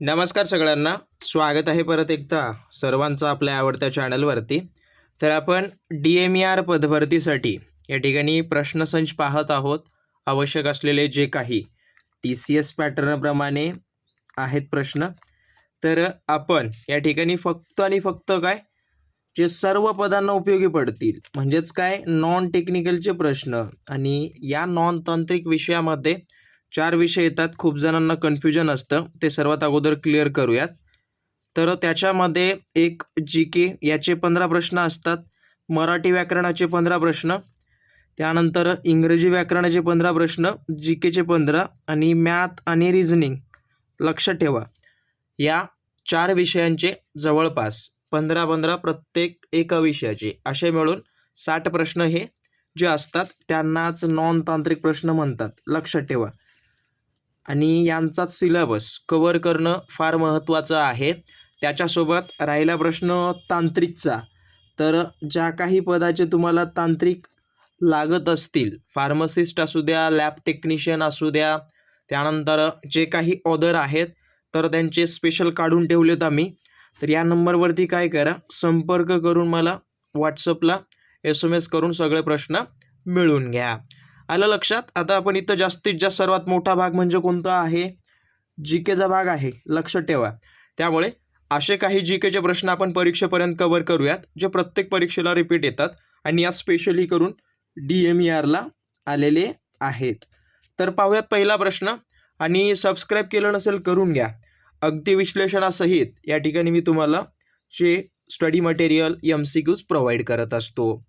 नमस्कार सगळ्यांना. स्वागत आहे परत एकदा सर्वांचं आपल्या आवडत्या चॅनलवरती. तर आपण डी एम ई आर पदभरतीसाठी या ठिकाणी प्रश्नसंच पाहत आहोत. आवश्यक असलेले जे काही टी सी एस पॅटर्नप्रमाणे आहेत प्रश्न. तर आपण या ठिकाणी फक्त आणि फक्त काय? जे सर्व पदांना उपयोगी पडतील. म्हणजेच काय? नॉन टेक्निकलचे प्रश्न. आणि या नॉन तांत्रिक विषयामध्ये चार विषय येतात खूप जणांना कन्फ्युजन असतं. ते सर्वात अगोदर क्लिअर करूयात. तर त्याच्यामध्ये एक जी के याचे पंधरा प्रश्न असतात. मराठी व्याकरणाचे पंधरा प्रश्न. त्यानंतर इंग्रजी व्याकरणाचे पंधरा प्रश्न जी केचे पंधरा आणि मॅथ आणि रिझनिंग लक्ष ठेवा. या चार विषयांचे जवळपास पंधरा पंधरा प्रत्येक एका विषयाचे. असे मिळून साठ प्रश्न हे जे असतात त्यांनाच नॉन तांत्रिक प्रश्न म्हणतात. लक्षात ठेवा. आणि यांचाच सिलेबस कवर करणं फार महत्त्वाचं आहे. त्याच्यासोबत राहिला प्रश्न तांत्रिकचा. तर ज्या काही पदाचे तुम्हाला तांत्रिक लागत असतील फार्मसिस्ट असू द्या लॅब टेक्निशियन असू द्या त्यानंतर जे काही ऑदर आहेत तर त्यांचे स्पेशल काढून ठेवलेत आम्ही. तर या नंबरवरती काय करा संपर्क करून मला व्हॉट्सअपला एस एम एस करून सगळे प्रश्न मिळून घ्या. आलं लक्षात? आता आपण इथं जास्तीत जास्त सर्वात मोठा भाग म्हणजे कोणता आहे? जी केचा भाग आहे. लक्ष ठेवा. त्यामुळे असे काही जी केचे प्रश्न आपण परीक्षेपर्यंत कवर करूयात जे प्रत्येक परीक्षेला रिपीट येतात आणि या स्पेशली करून डी एम ई आरला आलेले आहेत. तर पाहूयात पहिला प्रश्न आणि सबस्क्राईब केलं नसेल करून घ्या. अगदी विश्लेषणासहित या ठिकाणी मी तुम्हाला जे study material M C Qs provide करत असतो.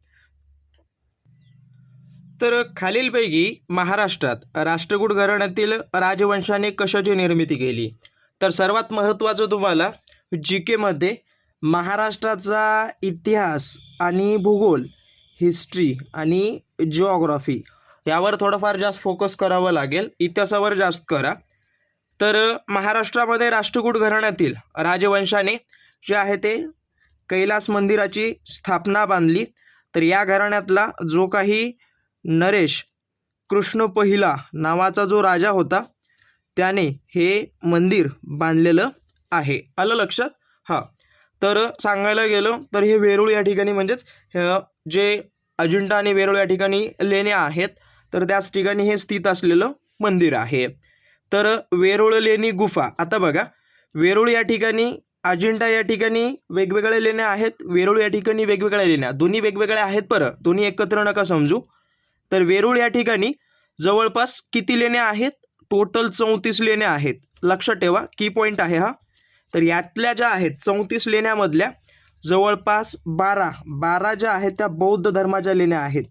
तर खालीलपैकी महाराष्ट्रात राष्ट्रकूट घराण्यातील राजवंशाने कशाची निर्मिती केली? तर सर्वात महत्त्वाचं तुम्हाला जी केमध्ये महाराष्ट्राचा इतिहास आणि भूगोल हिस्ट्री आणि जिओग्राफी यावर थोडंफार जास्त फोकस करावं लागेल. इतिहासावर जास्त करा. तर महाराष्ट्रामध्ये राष्ट्रकूट घराण्यातील राजवंशाने जे आहे ते कैलास मंदिराची स्थापना बांधली. तर या घराण्यातला जो काही नरेश कृष्ण पहिला नावाचा जो राजा होता त्याने हे मंदिर बांधलेलं आहे. आलं लक्षात? हां. तर सांगायला गेलं तर हे वेरूळ या ठिकाणी म्हणजेच जे अजिंठा आणि वेरूळ या ठिकाणी लेण्या आहेत तर त्याच ठिकाणी हे स्थित असलेलं मंदिर आहे. तर वेरूळ लेणी गुफा आता बघा. वेरूळ या ठिकाणी अजिंठा या ठिकाणी वेगवेगळ्या लेण्या आहेत वेरूळ या ठिकाणी वेगवेगळ्या लेण्या. दोन्ही वेगवेगळ्या आहेत बरं. दोन्ही एकत्र नका समजू. तर वेरूळ या ठिकाणी जवळपास किती लेण्या आहेत? टोटल चौतीस लेण्या आहेत. लक्षात ठेवा की पॉईंट आहे हा. तर यातल्या ज्या आहेत चौतीस लेण्यामधल्या जवळपास बारा बारा ज्या आहेत त्या बौद्ध धर्माच्या लेण्या आहेत.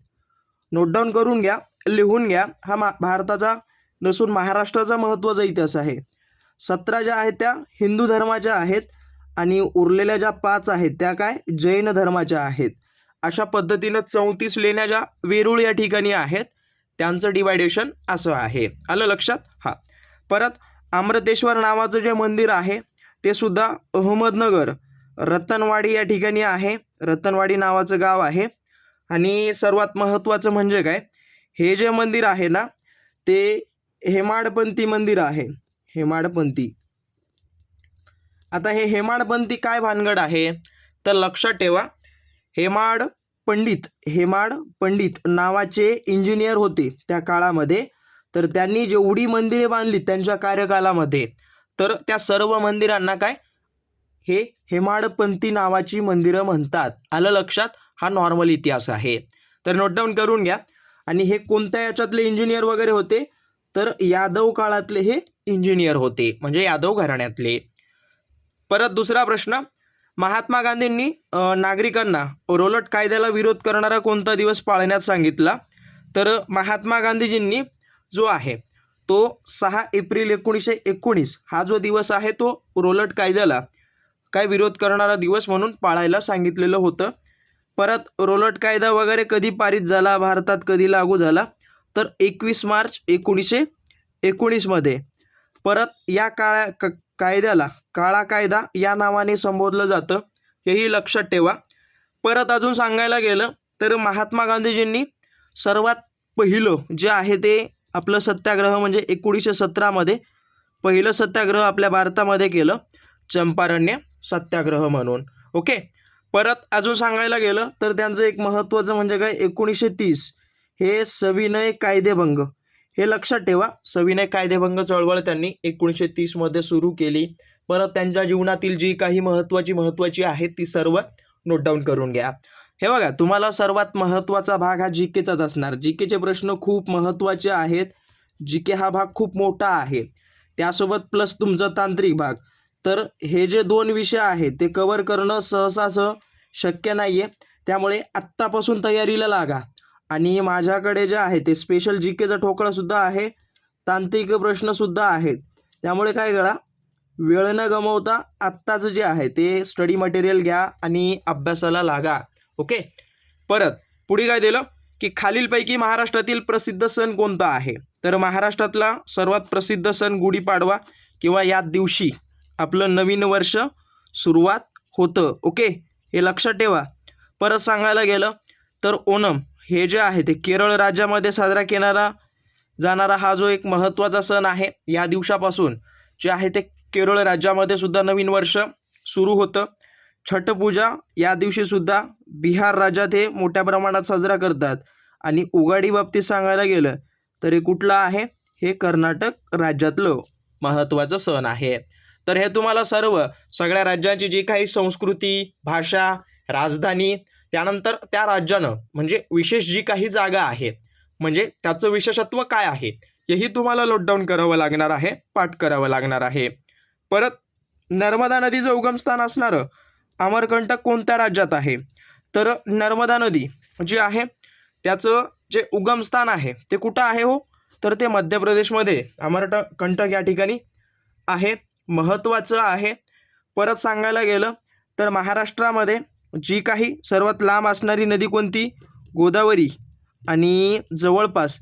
नोट डाऊन करून घ्या लिहून घ्या. हा मा भारताचा नसून महाराष्ट्राचा महत्त्वाचा इतिहास आहे. सतरा ज्या आहेत त्या हिंदू धर्माच्या आहेत आणि उरलेल्या ज्या पाच आहेत त्या काय? जैन धर्माच्या आहेत. अशा पद्धतीनं चौतीस लेण्या ज्या वेरूळ या ठिकाणी आहेत त्यांचं डिवायडेशन असं आहे. आलं लक्षात? हां. परत अमृतेश्वर नावाचं जे मंदिर आहे ते सुद्धा अहमदनगर रतनवाडी या ठिकाणी आहे. रतनवाडी नावाचं गाव आहे. आणि सर्वात महत्त्वाचं म्हणजे काय? हे जे मंदिर आहे ना ते हेमाडपंथी मंदिर आहे. हेमाडपंथी. आता हे हेमाडपंथी काय भानगड आहे? तर लक्षात ठेवा हेमाड पंडित हेमाड पंडित नावाचे इंजिनियर होते त्या काळामध्ये. तर त्यांनी जेवढी मंदिरे बांधली त्यांच्या कार्यकालामध्ये तर त्या सर्व मंदिरांना काय? हे हेमाडपंथी नावाची मंदिरं म्हणतात. आलं लक्षात? हा नॉर्मल इतिहास आहे. तर नोट डाऊन करून घ्या. आणि हे कोणत्या याच्यातले इंजिनियर वगैरे होते? तर यादव काळातले हे इंजिनियर होते. म्हणजे यादव घराण्यातले. परत दुसरा प्रश्न. महात्मा गांधींनी नागरिकांना रोलट कायद्याला विरोध करणारा कोणता दिवस पाळण्यात सांगितला? तर महात्मा गांधीजींनी जो आहे तो सहा एप्रिल एकोणीसशे एकोणीस हा जो दिवस आहे तो रोलट कायद्याला काय विरोध करणारा दिवस म्हणून पाळायला सांगितलेलं होतं. परत रोलट कायदा वगैरे कधी पारित झाला भारतात कधी लागू झाला? तर एकवीस मार्च एकोणीसशे एकोणीसमध्ये. परत या काळा क कायद्याला काळा कायदा या नावाने संबोधलं जातं हेही लक्षात ठेवा. परत अजून सांगायला गेलं तर महात्मा गांधीजींनी सर्वात पहिलं जे आहे ते आपलं सत्याग्रह म्हणजे एकोणीसशे सतरामध्ये पहिलं सत्याग्रह आपल्या भारतामध्ये केलं चंपारण्य सत्याग्रह म्हणून. ओके? परत अजून सांगायला गेलं तर त्यांचं एक महत्त्वाचं म्हणजे काय? एकोणीसशे तीस हे सविनय कायदेभंग. हे लक्षात ठेवा. सविनय कायदेभंग चळवळ त्यांनी एकोणीसशे तीसमध्ये सुरू केली. परत त्यांच्या जीवनातील जी काही महत्त्वाची महत्त्वाची आहेत ती सर्व नोट डाऊन करून घ्या. हे बघा तुम्हाला सर्वात महत्त्वाचा भाग हा जी केचाच असणार. जी केचे प्रश्न खूप महत्त्वाचे आहेत. जी के हा भाग खूप मोठा आहे. त्यासोबत प्लस तुमचा तांत्रिक भाग. तर हे जे दोन विषय आहेत ते कवर करणं सहसासह शक्य नाही आहे त्यामुळे आत्तापासून तयारीला लागा. आणि माझ्याकडे जे आहे ते स्पेशल जी केचा ठोकळासुद्धा आहे. तांत्रिक प्रश्नसुद्धा आहेत. त्यामुळे काय करा वेळ न गमवता आत्ताचं जे आहे ते स्टडी मटेरियल घ्या आणि अभ्यासाला लागा. ओके परत पुढे काय दिलं? की खालीलपैकी महाराष्ट्रातील प्रसिद्ध सण कोणता आहे? तर महाराष्ट्रातला सर्वात प्रसिद्ध सण गुढीपाडवा किंवा या दिवशी आपलं नवीन वर्ष सुरुवात होतं. ओके हे लक्षात ठेवा. परत सांगायला गेलं तर ओणम. हे जे आहे ते केरळ राज्यामध्ये साजरा केणारा जाणारा हा जो एक महत्त्वाचा सण आहे या दिवसापासून जे आहे ते केरळ राज्यामध्ये सुद्धा नवीन वर्ष सुरू होतं. छठपूजा या दिवशीसुद्धा बिहार राज्यात हे मोठ्या प्रमाणात साजरा करतात. आणि उगाडी बाबतीत सांगायला गेलं तरी कुठलं आहे? हे कर्नाटक राज्यातलं महत्त्वाचं सण आहे. तर हे तुम्हाला सर्व सगळ्या राज्यांची जी काही संस्कृती भाषा राजधानी त्यानंतर त्या राज्यानं म्हणजे विशेष जी काही जागा आहे म्हणजे त्याचं विशेषत्व काय आहे हेही तुम्हाला नोटडाऊन करावं लागणार आहे पाठ करावं लागणार आहे. परत नर्मदा नदीचं उगमस्थान असणारं अमरकंटक कोणत्या राज्यात आहे? तर नर्मदा नदी जी आहे त्याचं जे उगमस्थान आहे ते कुठं आहे हो? तर ते मध्य प्रदेशमध्ये अमरट कंटक या ठिकाणी आहे महत्त्वाचं आहे. परत सांगायला गेलं तर महाराष्ट्रामध्ये जी काही सर्वात लांब असणारी नदी कोणती? गोदावरी. आणि जवळपास.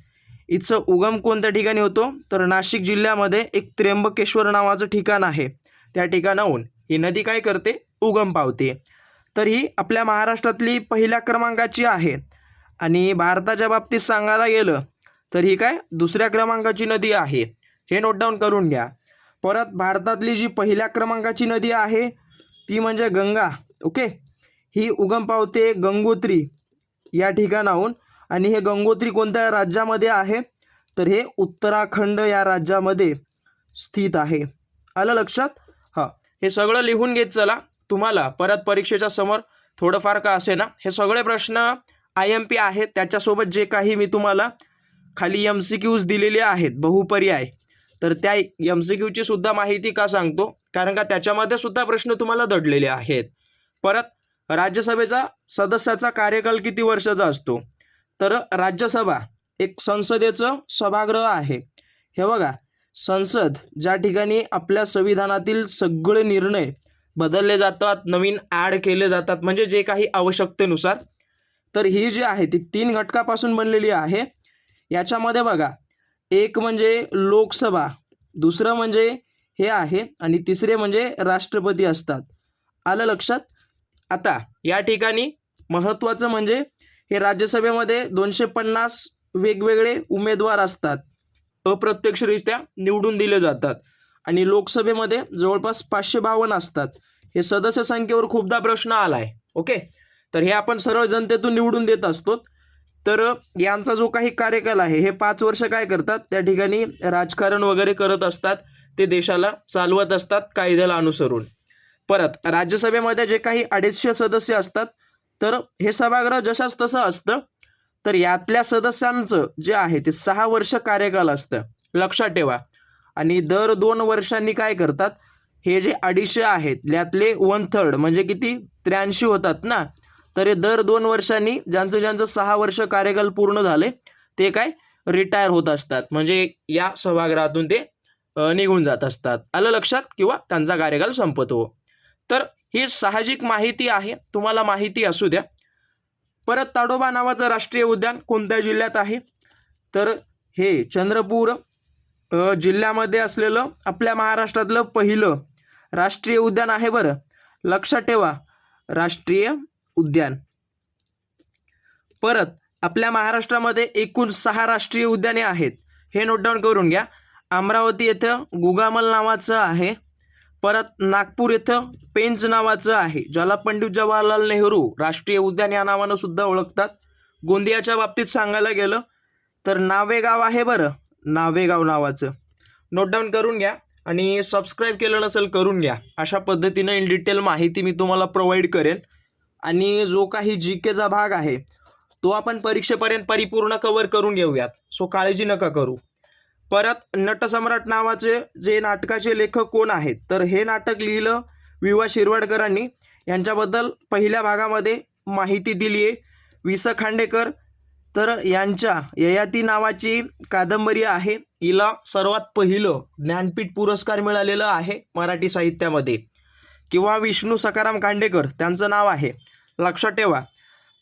हिचं उगम कोणत्या ठिकाणी होतो? तर नाशिक जिल्ह्यामध्ये एक त्र्यंबकेश्वर नावाचं ठिकाण आहे. त्या ठिकाणाहून ही नदी काय करते? उगम पावते. तर ही आपल्या महाराष्ट्रातली पहिल्या क्रमांकाची आहे. आणि भारताच्या बाबतीत सांगायला गेलं तर ही काय? दुसऱ्या क्रमांकाची नदी आहे. हे नोट डाऊन करून घ्या. परत भारतातली जी पहिल्या क्रमांकाची नदी आहे ती म्हणजे गंगा. ओके? ही उगम पावते गंगोत्री या ठिकाणाहून. आणि हे गंगोत्री कोणत्या राज्यामध्ये आहे? तर हे उत्तराखंड या राज्यामध्ये स्थित आहे. आलं लक्षात? हां. हे सगळं लिहून घेत चला. तुम्हाला परत परीक्षेच्या समोर थोडंफार का असे ना हे सगळे प्रश्न आय एम पी आहेत. त्याच्यासोबत जे काही मी तुम्हाला खाली एम सी क्यूज दिलेले आहेत बहुपर्याय. तर त्या एम सी क्यूची सुद्धा माहिती का सांगतो? कारण का त्याच्यामध्ये सुद्धा प्रश्न तुम्हाला दडलेले आहेत. परत राज्यसभेचा सदस्याचा कार्यकाल किती वर्षाचा असतो? तर राज्यसभा एक संसदेचं सभागृह आहे. हे बघा संसद ज्या ठिकाणी आपल्या संविधानातील सगळे निर्णय बदलले जातात नवीन ॲड केले जातात म्हणजे जे काही आवश्यकतेनुसार तर ही जी आहे ती तीन घटकापासून बनलेली आहे. याच्यामध्ये बघा एक म्हणजे लोकसभा दुसरं म्हणजे हे आहे आणि तिसरे म्हणजे राष्ट्रपती असतात. आलं लक्षात? आता या ठिकाणी महत्त्वाचं म्हणजे हे राज्यसभेमध्ये दोनशे पन्नास वेगवेगळे उमेदवार असतात. अप्रत्यक्षरित्या निवडून दिले जातात. आणि लोकसभेमध्ये जवळपास पाचशे बावन्न असतात. हे सदस्य संख्येवर खूपदा प्रश्न आला आहे ओके? तर हे आपण सरळ जनतेतून निवडून देत असतो. तर यांचा जो काही कार्यकाल आहे हे पाच वर्ष काय करतात? त्या ठिकाणी राजकारण वगैरे करत असतात. ते देशाला चालवत असतात कायद्याला अनुसरून. परत राज्यसभेमध्ये जे काही अडीचशे सदस्य असतात तर हे सभागृह जशाच तसं असतं तर यातल्या सदस्यांचं जे आहे ते सहा वर्ष कार्यकाल असतं. लक्षात ठेवा. आणि दर दोन वर्षांनी काय करतात? हे जे अडीचशे आहेत यातले वन थर्ड म्हणजे किती? त्र्याऐंशी होतात ना? तर हे दर दोन वर्षांनी ज्यांचं ज्यांचं सहा वर्ष कार्यकाल पूर्ण झाले ते काय? रिटायर होत असतात. म्हणजे या सभागृहातून ते निघून जात असतात. आलं लक्षात? किंवा त्यांचा कार्यकाल संपतो. तर ही साहजिक माहिती आहे. तुम्हाला माहिती असू द्या. परत ताडोबा नावाचं राष्ट्रीय उद्यान कोणत्या जिल्ह्यात आहे? तर हे चंद्रपूर जिल्ह्यामध्ये असलेलं आपल्या महाराष्ट्रातलं पहिलं राष्ट्रीय उद्यान आहे बरं. लक्षात ठेवा राष्ट्रीय उद्यान. परत आपल्या महाराष्ट्रामध्ये एकूण सहा राष्ट्रीय उद्याने आहेत. हे नोटडाऊन करून घ्या. अमरावती येथं गुगामल नावाचं आहे. परत नागपूर येथं पेंच नावाचं आहे ज्याला पंडित जवाहरलाल नेहरू राष्ट्रीय उद्यान या नावानं सुद्धा ओळखतात. गोंदियाच्या बाबतीत सांगायला गेलं तर नावेगाव आहे बरं नावेगाव नावाचं. नोट डाऊन करून घ्या आणि सबस्क्राईब केलं नसेल करून घ्या. अशा पद्धतीनं इन डिटेल माहिती मी तुम्हाला प्रोव्हाइड करेन. आणि जो काही जी केचा भाग आहे तो आपण परीक्षेपर्यंत परिपूर्ण कवर करून घेऊयात. सो काळजी नका करू. परत नटसम्राट नावाचे जे नाटकाचे लेखक कोण आहेत? तर हे नाटक लिहिलं विवा शिरवाडकरांनी. यांच्याबद्दल पहिल्या भागामध्ये माहिती दिली आहे वि स खांडेकर तर यांच्या ययाती नावाची कादंबरी आहे. हिला सर्वात पहिलं ज्ञानपीठ पुरस्कार मिळालेलं आहे मराठी साहित्यामध्ये. किंवा विष्णू सकाराम खांडेकर त्यांचं नाव आहे. लक्षात ठेवा.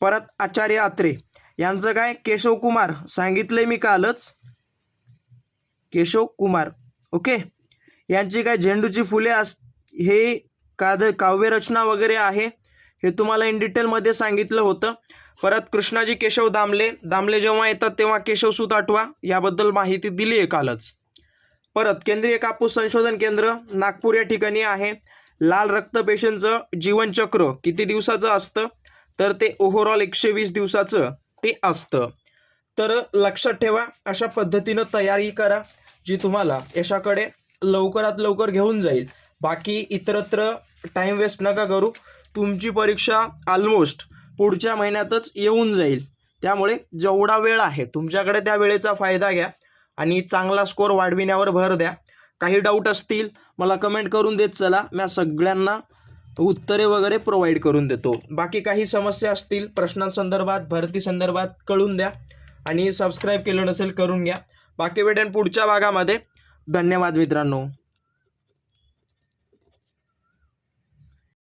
परत आचार्य आत्रे. यांचं काय? केशवकुमार. सांगितलं मी कालच. केशव कुमार. ओके? यांची काय झेंडूची फुले अस हे काद काव्यरचना वगैरे आहे? हे तुम्हाला इन डिटेलमध्ये सांगितलं होतं. परत कृष्णाजी केशव दामले. दामले जेव्हा येतात तेव्हा केशवसूत आठवा. याबद्दल माहिती दिली आहे कालच. परत केंद्रीय कापूस संशोधन केंद्र नागपूर या ठिकाणी आहे. लाल रक्तपेशींचं जीवनचक्र किती दिवसाचं असतं? तर ते ओव्हरऑल एकशे वीस दिवसाचं ते असतं. तर लक्षात ठेवा अशा पद्धतीनं तयारी करा जी तुम्हाला यशाकडे लवकरात लवकर घेऊन जाईल. बाकी इतरत्र टाईम वेस्ट नका करू. तुमची परीक्षा ऑलमोस्ट पुढच्या महिन्यातच येऊन जाईल. त्यामुळे जेवढा वेळ आहे तुमच्याकडे त्या वेळेचा फायदा घ्या आणि चांगला स्कोअर वाढविण्यावर भर द्या. काही डाऊट असतील मला कमेंट करून देत चला. मी सगळ्यांना उत्तरे वगैरे प्रोव्हाइड करून देतो. बाकी काही समस्या असतील प्रश्नांसंदर्भात भरती संदर्भात कळून द्या. आणि सबस्क्राईब केलं नसेल करून घ्या. बाकी भेटेन पुढच्या भागामध्ये. धन्यवाद मित्रांनो.